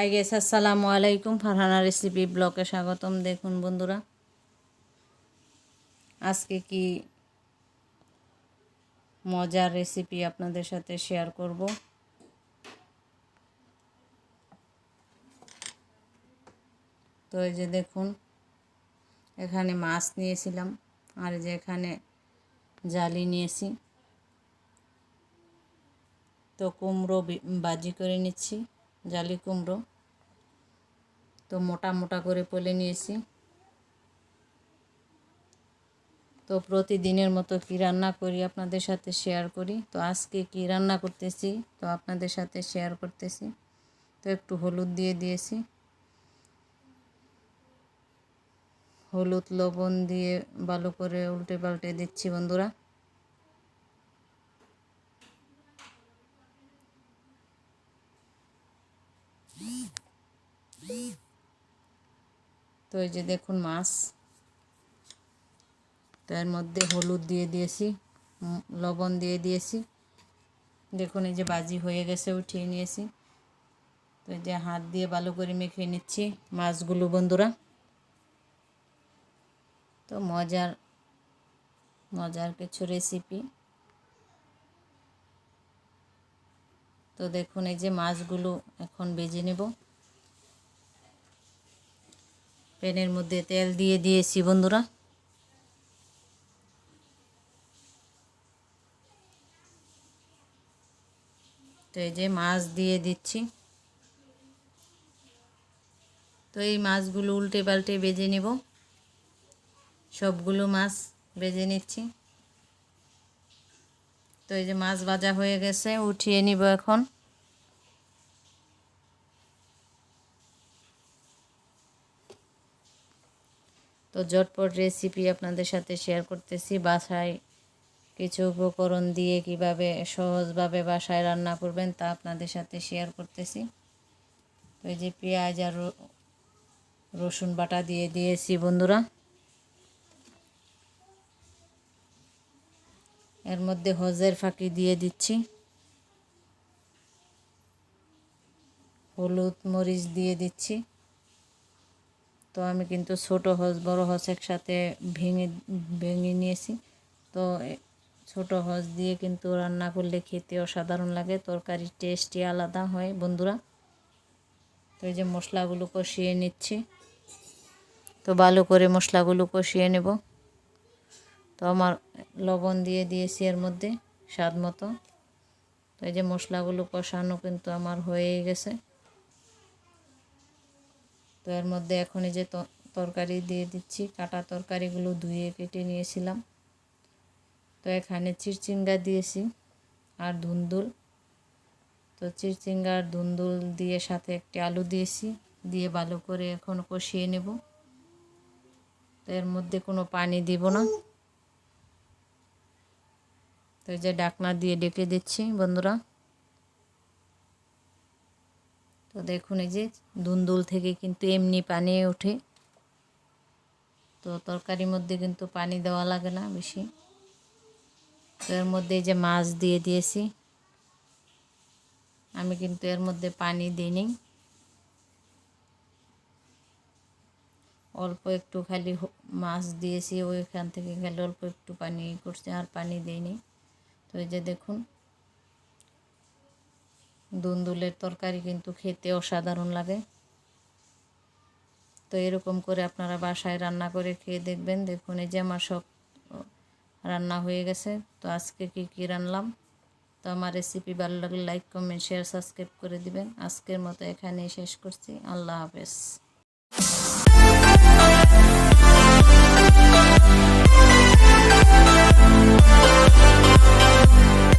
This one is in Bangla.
হাই গেস আসসালামু আলাইকুম ফারহানা রেসিপি ব্লকে স্বাগতম দেখুন বন্ধুরা আজকে কি মজার রেসিপি আপনাদের সাথে শেয়ার করব তো এই যে দেখুন এখানে মাছ নিয়েছিলাম আর যে এখানে জালি নিয়েছি তো কুমড়ো বাজি করে নিচ্ছি জালি কুমড়ো তো মোটা মোটা করে পলে নিয়েছি। তো প্রতিদিনের মতো কি রান্না করি আপনাদের সাথে শেয়ার করি। তো আজকে কি রান্না করতেছি তো আপনাদের সাথে শেয়ার করতেছি। তো একটু হলুদ দিয়ে দিয়েছি। হলুদ, লবণ দিয়ে ভালো করে উল্টে পাল্টে দিচ্ছি বন্ধুরা। তো এই যে দেখুন মাছ। তো এর মধ্যে হলুদ দিয়ে দিয়েছি লবণ দিয়ে দিয়েছি। দেখুন এই যে বাজি হয়ে গেছে, উঠিয়ে নিয়েছি। তো এই যে হাত দিয়ে ভালো করে মেখে নিচ্ছি মাছগুলো, বন্ধুরা। তো মজার মজার কিছু রেসিপি তো দেখুন এই যে মাছগুলো এখন বেজে নেব। প্যানের মধ্যে তেল দিয়ে দিয়েছি, বন্ধুরা। তো এই যে মাছ দিয়ে দিচ্ছি। তো এই মাছগুলো উল্টে পাল্টে বেজে নেব। সবগুলো মাছ বেজে নিচ্ছি। তো এই যে মাছ ভাজা হয়ে গেছে, উঠিয়ে নিব এখন। তো ঝটপট রেসিপি আপনাদের সাথে শেয়ার করতেছি। বাসায় কিছু উপকরণ দিয়ে কীভাবে সহজভাবে বাসায় রান্না করবেন তা আপনাদের সাথে শেয়ার করতেছি। তো এই যে পেঁয়াজ আর রসুন বাটা দিয়ে দিয়েছি বন্ধুরা। এর মধ্যে হজের ফাঁকি দিয়ে দিচ্ছি। হলুদ মরিচ দিয়ে দিচ্ছি। তো আমি কিন্তু ছোট হজ বড় হজ একসাথে ভেঙে ভেঙে নিয়েছি। তো ছোট হজ দিয়ে কিন্তু রান্না করলে খেতে অসাধারণ লাগে তরকারির টেস্টই আলাদা হয় বন্ধুরা। তো এই যে মশলাগুলো কষিয়ে নিচ্ছি। তো ভালো করে মশলাগুলো কষিয়ে নেব। তো আমার লবণ দিয়ে দিয়েছি এর মধ্যে স্বাদ মতো। তো এই যে মশলাগুলো কষানো কিন্তু আমার হয়ে গেছে। তো এর মধ্যে এখন এই যে তরকারি দিয়ে দিচ্ছি, কাটা তরকারিগুলো ধুয়ে কেটে নিয়েছিলাম। তো এখানে চিরচিঙ্গা দিয়েছি আর ধুন্দুল। তো চিরচিঙ্গা আর ধুন্দুল দিয়ে সাথে একটি আলু দিয়েছি, দিয়ে ভালো করে এখন কষিয়ে নেব। তো এর মধ্যে কোনো পানি দিব না। তো যে ডাকনা দিয়ে ডেকে দিচ্ছি বন্ধুরা। তো দেখুন এই যে দুন্দুল থেকে কিন্তু এমনি পানি ওঠে। তো তরকারির মধ্যে কিন্তু পানি দেওয়া লাগে না বেশি। তো এর মধ্যে এই যে মাছ দিয়ে দিয়েছি। আমি কিন্তু এর মধ্যে পানি দিইনি। অল্প একটু খালি মাছ দিয়েছি, ওইখান থেকে খালি অল্প একটু পানি করছে, আর পানি দিইনি। তো এই যে দেখুন দুন্দুলের তরকারি কিন্তু খেতে অসাধারণ লাগে। তো এরকম করে আপনারা বাসায় রান্না করে খেয়ে দেখবেন। দেখুন, এই যে আমার সব রান্না হয়ে গেছে। তো আজকে কি কি রান্নাম তো আমার রেসিপি ভালো লাগলে লাইক কমেন্ট শেয়ার সাবস্ক্রাইব করে দিবেন। আজকের মতো এখানেই শেষ করছি। আল্লাহ হাফেজ।